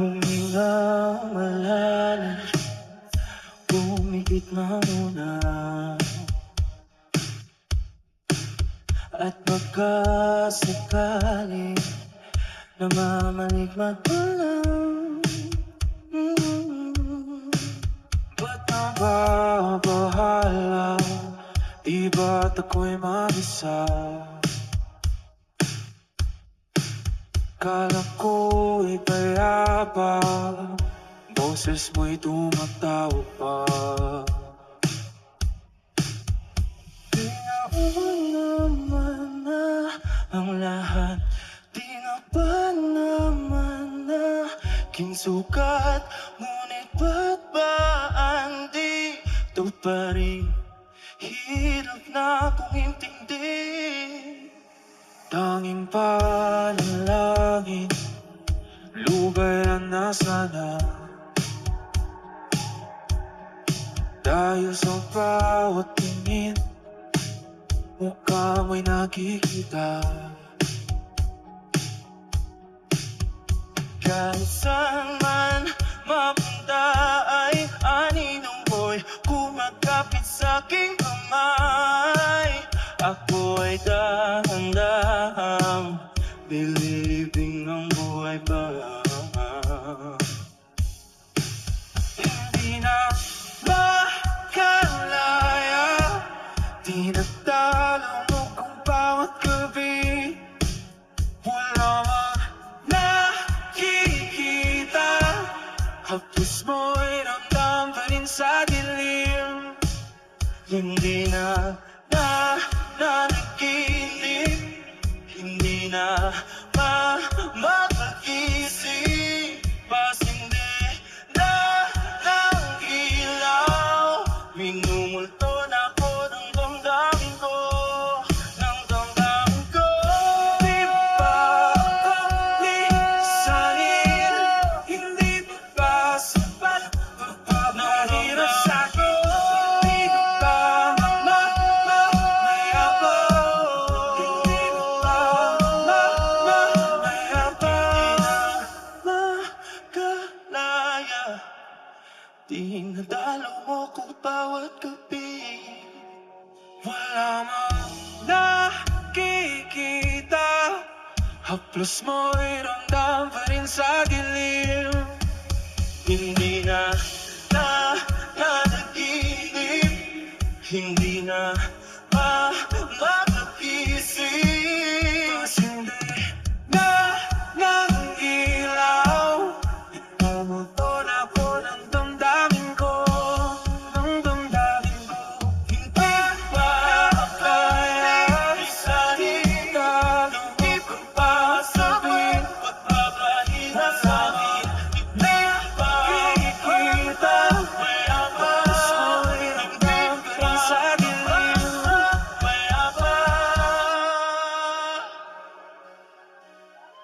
Humingang malalim Bumigit na muna At baka sakali Namamaligmad mo lang mm-hmm. Ba't nababahala Kala ko'y payapa. Boses mo'y tumatawa pa. Di na naman na ang lahat. Di na ba naman na kinsukat. Ngunit ba't ba ang dito pa rin? Hirap na Tanging panalangin Lubayan na. Sana Dahil sa bawat tingin Mukha mo'y nakikita. Kahit saan Ako'y dahan-dahang Bilibing ang buhay ba Hindi na makalaya Di natalo mo kung bawat gabi. Wala mang nakikita Hapos mo'y ramdam pa rin sa dilim. Hindi na na Di nadalaw mo ko bawat gabi. Wala mang nakikita. Haplos mo'y ramdam pa rin sa dilim Hindi na na nanaginip Hindi na ma makakisip